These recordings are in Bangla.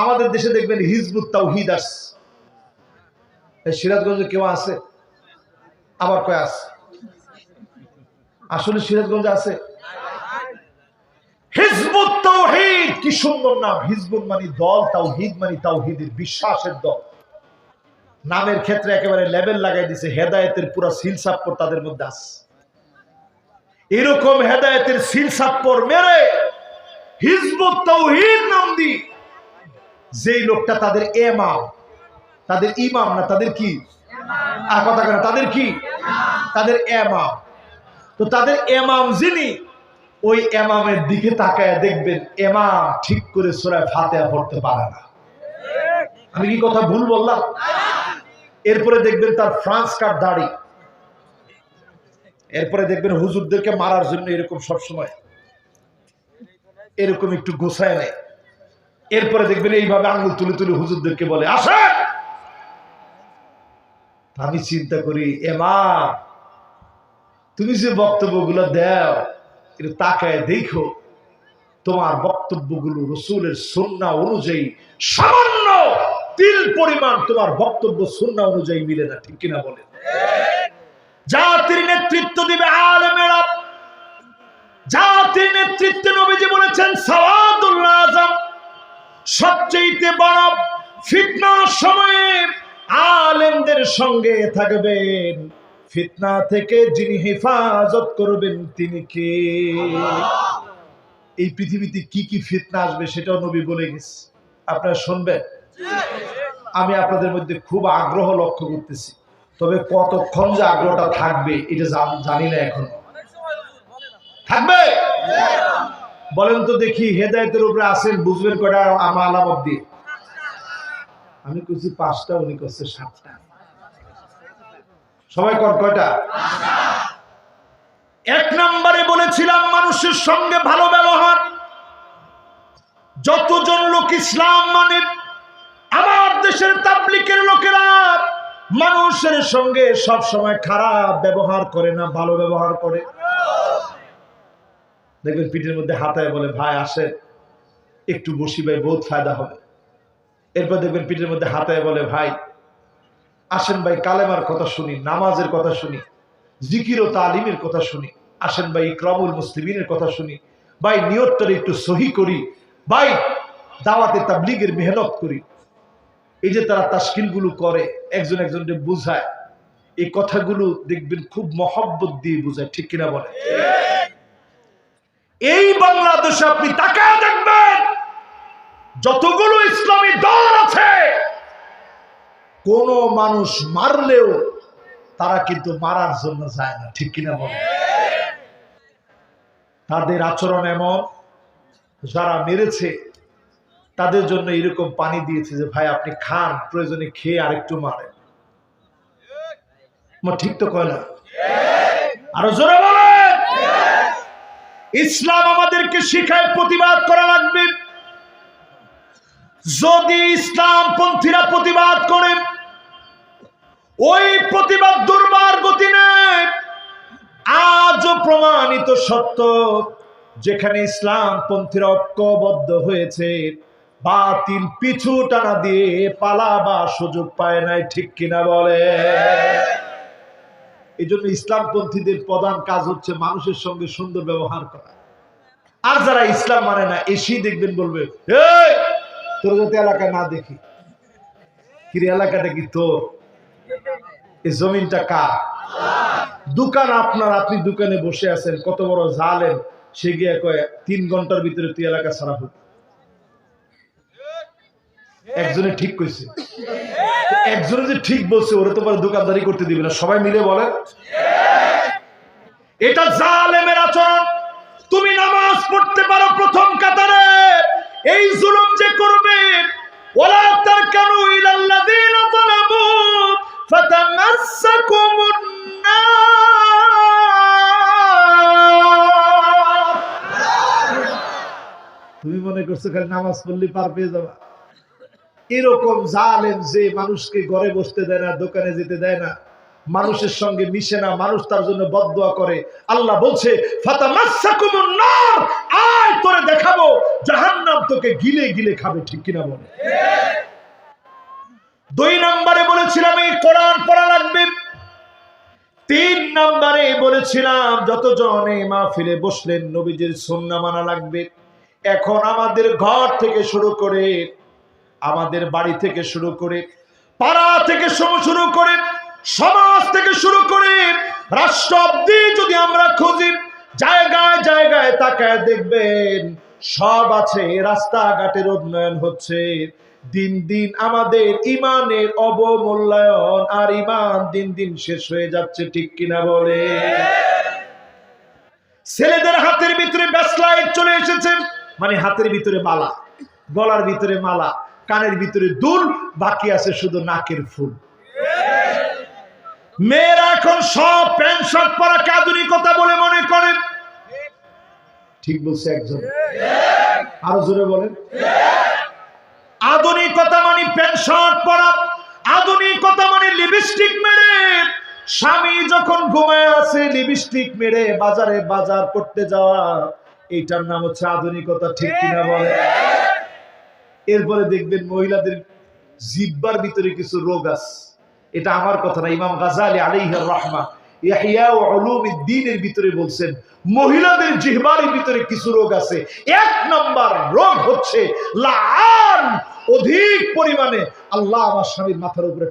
আমাদের দেশে দেখবেন হিজবুত তাওহিদ আস সিরাজগঞ্জে কেউ আছে? আবার কয় আছে? আসলে সিরাজগঞ্জে আছে? হিজবুত মানে মানে বিশ্বাসের দল। নামের ক্ষেত্রে একেবারে লাগাই দিছে, হেদায়েতের পুরো তাদের মধ্যে এরকম হেদায়েতের সিল সাপ্পর মেরে হিজবুত নাম দি যেই লোকটা তাদের এমাম, তাদের ইমাম না তাদের কি? আর কথা কেন তাদের কি? তাদের এমাম। তো তাদের এমাম যিনি, ওই এমামের দিকে তাকায় দেখবেন এমাম ঠিক করে সোরায় ফাতেহা পড়তে পারে না। আমি কি কথা ভুল বললাম? এরপরে দেখবেন তার ফ্রান্স কার দাড়ি। এরপরে দেখবেন হুজুরদেরকে মারার জন্য এরকম সবসময়। এরকম একটু গোছায় নেয়। এরপরে দেখবেন এইভাবে আঙ্গুল তুলে তুলে হুজুরদেরকে বলে আসে আমি চিন্তা করি এমা তুমি যে বক্তব্যগুলো দাও, এটা তাকায় দেখো, তোমার বক্তব্যগুলো রসুলের সন্না অনুযায়ী সামান্য তিল পরিমাণ তোমার বক্তব্য সন্না অনুযায়ী মিলে না, ঠিক কিনা বলে জাতির নেতৃত্ব দিবে আলেমেরা জাতির নেতৃত্বে নবীজি বলেছেন সাওয়াদুল্লাহ আজম সবচেয়ে বড় ফিতনার সময়ে আলেমদের সঙ্গে থাকবেন। ফিতনা থেকে যিনি হেফাজত করবেন তিনি কে? এই পৃথিবীতে কি কি ফিতনা আসবে সেটাও নবী বলে গেছে। আপনারা শুনবেন? আমি আপনাদের মধ্যে খুব আগ্রহ লক্ষ্য করতেছি। তবে কতক্ষণ যে আগ্রহটা থাকবে এটা জান- জানি না এখন। থাকবে? বলেন তো দেখি, হেদায়তের উপরে আছেন, বুঝবেন কয়টা আমার আলামত দিয়ে আমি করছি পাঁচটা, উনি করছে সাতটা। সবাই কর কয়টা? এক নম্বরে বলেছিলাম, মানুষের সঙ্গে ভালো ব্যবহার। যতজন লোক ইসলাম মানে আমার দেশের তাবলিকের লোকেরা, মানুষের সঙ্গে সব সময় খারাপ ব্যবহার করে না, ভালো ব্যবহার করে। দেখবেন পিঠের মধ্যে হাতায় বলে, ভাই আসেন একটু বসি ভাই, বহুত ফায়দা হবে। এরপর দেখবেন পিঠের মধ্যে হাতায় বলে, ভাই, আসেন ভাই, কালেমার কথা শুনি, নামাজের কথা শুনি, জিকির ও তালিমের কথা শুনি, আসেন ভাই, ইকরামুল মুসলিমিনের কথা শুনি, ভাই নিয়তটার একটু সহি করি, ভাই, দাওয়াতে তাবলিগের মেহনত করি। এই যে তারা তাস্কিলগুলো করে, একজন একজনকে বুঝায়, এই কথাগুলো দেখবেন খুব মহব্বত দিয়ে বুঝায়, ঠিক কিনা বলে এই বাংলাদেশে আপনি তাকায় দেখবেন, যতগুলো ইসলামী দল আছে, কোন মানুষ মারলেও তারা কিন্তু মারার জন্য যায় না, ঠিক কিনা বলে তাদের আচরণ এমন, যারা মেরেছে, তাদের জন্য এরকম পানি দিয়েছে যে, ভাই, আপনি খান, প্রয়োজনে খেয়ে আরেকটু মারেন। ঠিক তো কয় না? আরও জোরে বলেন ইসলাম আমাদেরকে শিখায়, প্রতিবাদ করা লাগবে। যদি ইসলাম পন্থীরা প্রতিবাদ করে, ওই প্রতিবাদ দুর্বার গতি নেয় আজও প্রমাণিত সত্য, যেখানে ইসলাম পন্থীরা ঐক্যবদ্ধ হয়েছে, বাতিল পিছু টানা দিয়ে পালাবার সুযোগ পায় নাই, ঠিক কিনা বলে? এই জন্য ইসলামপন্থীদের প্রধান কাজ হচ্ছে মানুষের সঙ্গে সুন্দর ব্যবহার করা। আর যারা ইসলাম মানে না, এসেই দেখবেন বলবে তোর যাতে এলাকায় না দেখি। কিরে, এলাকাটা কি তোর? এই জমিনটা কার? দোকান আপনার, আপনি দোকানে বসে আছেন, কত বড় জালেন সে গিয়ে কয়, তিন ঘণ্টার ভিতরে তুই এলাকা ছাড়া হোক একজনে ঠিক কইছে একজনে যে ঠিক বলছে, ওরা তো দোকানদারি করতে দিবে না। সবাই মিলে বলে। এটা জালেমের আচরণ। তুমি নামাজ পড়তে পারো প্রথম কাতারে। এই জুলুম যে করবে তুমি মনে করছ খালি নামাজ পড়লে পার পেয়ে যাবা। এরকম জালেম যে মানুষকে ঘরে বসতে দেয় না, দোকানে যেতে দেয় না, মানুষের সঙ্গে মিশে না, মানুষ তার জন্য বদদোয়া করে। আল্লাহ বলছে আয়, তোরে দেখাবো, জাহান্নাম তোকে গিলে গিলে খাবে, ঠিক কিনা বলে? দুই নম্বরে বলেছিলাম, এই কোরআন পড়া লাগবে। তিন নম্বরে বলেছিলাম, যতজন এই মাহফিলে বসলেন, নবীজির সুন্না মানা লাগবে। এখন আমাদের ঘর থেকে শুরু করে আমাদের বাড়ি থেকে শুরু করে পাড়া থেকে শুরু করে সমাজ থেকে শুরু করে রাষ্ট্র অব্দি যদি আমরা খুঁজি, জায়গায় জায়গায় তাকায় দেখবেন সব আছে, রাস্তাঘাটের উন্নয়ন হচ্ছে। দিন দিন আমাদের ইমানের অবমূল্যায়ন আর ইমান দিন দিন শেষ হয়ে যাচ্ছে, ঠিক কিনা বলে? ছেলেদের হাতের ভিতরে ব্যাসলাইট চলে এসেছে মানে হাতের ভিতরে মালা, গলার ভিতরে মালা। কানের ভিতরে দুল, বাকি আছে শুধু নাকের ফুল। মেয়েরা এখন সব প্যান্ট, শার্ট পরাকে আধুনিকতা বলে মনে করেন। ঠিক বলছে একজন। আরও জোরে বলেন। আধুনিকতা মানে প্যান্ট, শার্ট পরা। আধুনিকতা মানে লিপস্টিক মেরে। স্বামী যখন ঘুমায় আছে লিপস্টিক মেরে বাজারে বাজার করতে যাওয়া। এইটার নাম হচ্ছে আধুনিকতা, ঠিক কিনা বলে এরপরে দেখবেন মহিলাদের জিব্বার ভিতরে কিছু রোগ আছে। এটা আমার কথা না, ইমাম গাজালি আলাইহির রহমা উলুমিদ্দিনের ভিতরে বলছেন, মহিলাদের জিহ্বার ভিতরে কিছু রোগ আছে। এক নাম্বার রোগ হচ্ছে অধিক পরিমাণে আল্লাহ আমার স্বামীর মাথার উপরে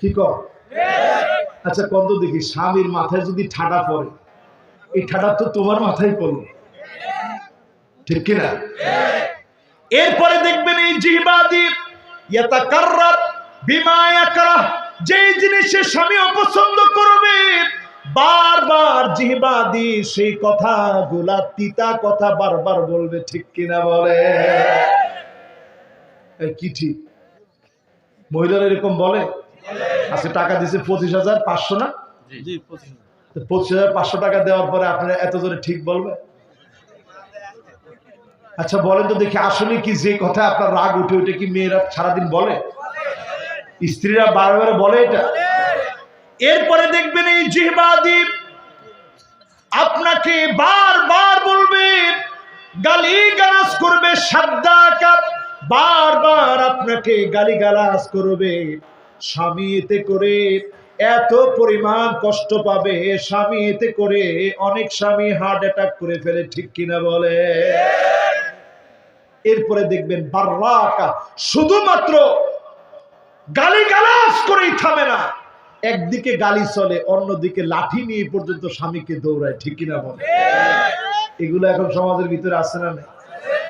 কি আচ্ছা কত দেখি, স্বামীর মাথায় যদি ঠাডা পড়ে, এই ঠাডা তো তোমার মাথায় পড়ল। ঠিক কিনা? এরপরে দেখবেন এই জিহবাদি ইয়াতাকাররার বিমা ইয়াকরাহ যে জিনিসে স্বামী অপছন্দ করবে বারবার জিহবাদি সেই কথা গুলা তিতা কথা বারবার বলবে ঠিক কিনা বলে? কি ঠিক? মহিলারা এরকম বলে? আজকে টাকা দিছে পঁচিশ হাজার পাঁচশো না? পঁচিশ পঁচিশ হাজার পাঁচশো টাকা দেওয়ার পরে আপনারা এত জোরে ঠিক বলবে আচ্ছা বলেন তো দেখি, আসলে কি যে কথা আপনার রাগ উঠে উঠে কি মেয়েরা সারাদিন বলে? স্ত্রীরা বারবার বলে এটা? এরপরে দেখবেন এই জিহবাদি আপনাকে বারবার বলবে গালি গালাজ করবে সাদ্দাকাত বারবার আপনাকে গালি গালাজ করবে। স্বামী এতে করে এত পরিমাণ কষ্ট পাবে, স্বামী এতে করে অনেক স্বামী হার্ট অ্যাটাক করে ফেলে, ঠিক কিনা বলে? এরপরে দেখবেন বার্রাকা শুধুমাত্র গালি গালাস করেই থামে না। একদিকে গালি চলে অন্যদিকে লাঠি নিয়ে পর্যন্ত স্বামীকে দৌড়ায় ঠিক কিনা বলে এগুলো এখন সমাজের ভিতরে আসে না নাই?